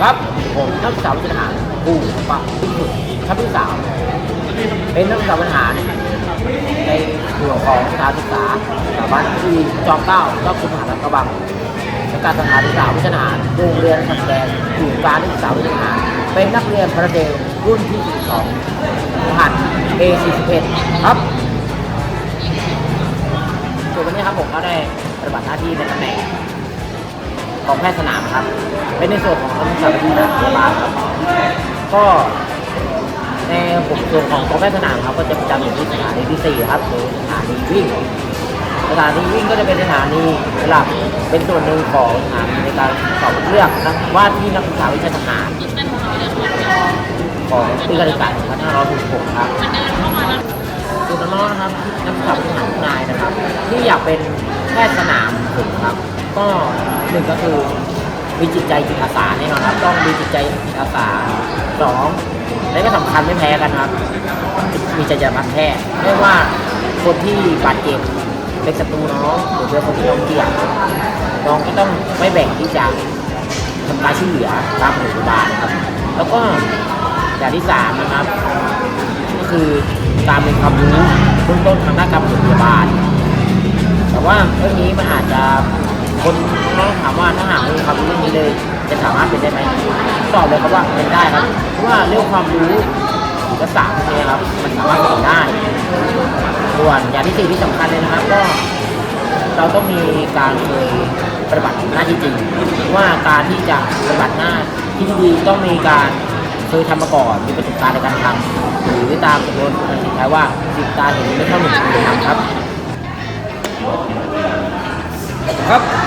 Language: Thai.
ทหารผู้ปรับที่สุดชั้นที่สามเป็นนักศึกษาบริหารในส่วนของสถานศึกษาสถาบันที่จอมเก้าจ้าคุณมหาลักระบังและการสถานศึกษาวิชาหารโรงเรียนสันแดงอยู่การศึกษาวิชาหารเป็นนักเรียนพระเดลรุ่นที่12รหัส A41 ครับส่วนวันนี้ครับผมก็ได้ปฏิบัติหน้าที่ในตำแหน่ง ของแพทย์สนามครับ เป็นในส่วนของกศึกษาพยาบาลครับก็ในผมส่วนของกองแพทย์สนามครับก็จะประจำอยู่ที่สถานีที่4ครับหรือสถานีวิ่งสถานีวิ่งก็จะเป็นสถานีหลักเป็นส่วนหนึ่งของสถานีในการสอบเลือกนักว่าที่นักศึกษาวิชาทหารของปีการศึกษา2566ครับส่วนน้องนะครับนักศึกษาวิชาทหารนายนะครับ ที่อยากเป็นแพทย์สนามผมครับ ก็หนึ่งก็คือมีจิตใจจิตอาสาแน่นอนครับ ต้องมีจิตใจจิตอาสาสองและก็สำคัญไม่แพ้กันครับมีใจจะรักแพทย์ไม่ว่าคนที่บาดเจ็บเป็นศัตรูน้องหรือเป็นคนที่น้องเกลียดน้องก็ต้องไม่แบ่งที่จะทำการช่วยเหลือตามโรงพยาบาลครับ แล้วก็อย่างที่สามนะครับ ก็คือการมีความรู้เบื้องต้นทางด้านการปฐมพยาบาลแต่ว่าเรื่องนี้มันอาจจะ คนน้องถามว่าถ้าหากมีความรู้เรื่องนี้เลยจะสามารถเป็นได้ไหมตอบเลยครับว่าเป็นได้ครับเพราะว่าเรื่องความรู้หรือทักษะพวกนี้ครับมันสามารถเป็นได้ส่วนอย่างที่สี่ที่สำคัญเลยนะครับก็เราต้องมีการเคยปฏิบัติหน้าที่จริงว่าการที่จะปฏิบัติหน้าที่ดีต้องมีการเคยทำมาก่อนมีประสบการณ์ในการทำหรือตามสำนวนภาษาอังกฤษใช้ว่าสิบตาเห็นไม่เท่าหนึ่งคยทำครับครับ